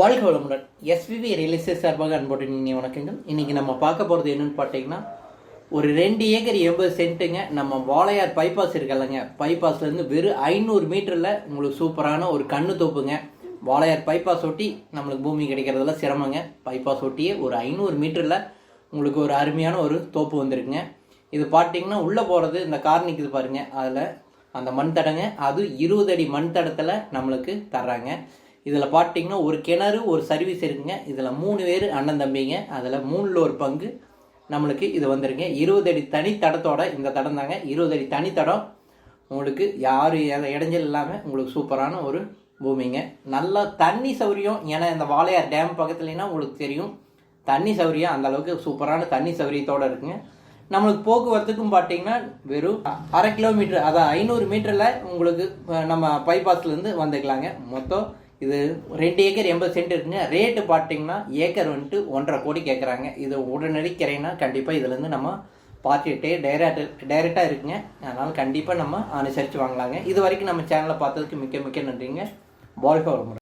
வாழ்க வளமுடன். SPB real estate சார்பாக அன்போடு நீங்கள் வணக்கங்கள். இன்றைக்கி நம்ம பார்க்க போகிறது என்னென்னு பார்த்தீங்கன்னா ஒரு ரெண்டு ஏக்கர் எண்பது சென்ட்டுங்க. நம்ம வாழையார் பைபாஸ் இருக்கல்லங்க பைபாஸ்லேருந்து வெறும் ஐநூறு மீட்டரில் உங்களுக்கு சூப்பரான ஒரு கண்ணு தோப்புங்க. வாழையார் பைபாஸ் ஒட்டி நம்மளுக்கு பூமி கிடைக்கிறதுல சிரமங்க. பைபாஸ் ஒட்டியே ஒரு ஐநூறு மீட்டரில் உங்களுக்கு ஒரு அருமையான ஒரு தோப்பு வந்திருக்குங்க. இது பார்த்தீங்கன்னா உள்ளே போகிறது இந்த கார் நிற்குது அதில் அந்த மண் தடங்க. அது இருபது அடி மண் தடத்தில் நம்மளுக்கு தர்றாங்க. இதில் பார்த்தீங்கன்னா ஒரு கிணறு ஒரு சர்வீஸ் இருக்குங்க. இதில் மூணு பேர் அண்ணன் தம்பிங்க. அதில் மூணில் ஒரு பங்கு. நம்மளுக்கு இது வந்துருங்க இருபது அடி தனி தடத்தோட இந்த தடம் தாங்க. இருபது அடி தனி தடம். உங்களுக்கு யாரும் இடைஞ்சல் இல்லாமல் உங்களுக்கு சூப்பரான ஒரு பூமிங்க. நல்லா தண்ணி சௌரியம். ஏன்னா இந்த வாளையார் டேம் பக்கத்துலனா உங்களுக்கு தெரியும். தண்ணி சௌரியம் அந்த அளவுக்கு சூப்பரான தண்ணி சௌரியத்தோடு இருக்குங்க. நம்மளுக்கு போக்குவரத்துக்கும் பார்த்தீங்கன்னா வெறும் அரை கிலோமீட்டர் அதான் ஐநூறு மீட்டரில் உங்களுக்கு நம்ம பைபாஸ்லேருந்து வந்துக்கலாங்க. மொத்தம் இது ரெண்டு ஏக்கர் எண்பது சென்ட் இருக்குங்க. ரேட்டு பார்த்தீங்கன்னா ஏக்கர் வந்துட்டு ஒன்றரை கோடி கேட்குறாங்க இது உடனடி கிரைனா கண்டிப்பாக இதுலேருந்து நம்ம பார்த்துக்கிட்டே டைரக்ட் டைரெக்டாக இருக்குங்க. அதனால் கண்டிப்பாக நம்ம அனுசரித்து வாங்கலாங்க. இது வரைக்கும் நம்ம சேனலை பார்த்ததுக்கு மிக்க மிக்க நன்றிங்க. வாழ்க்கை வளமுடன்.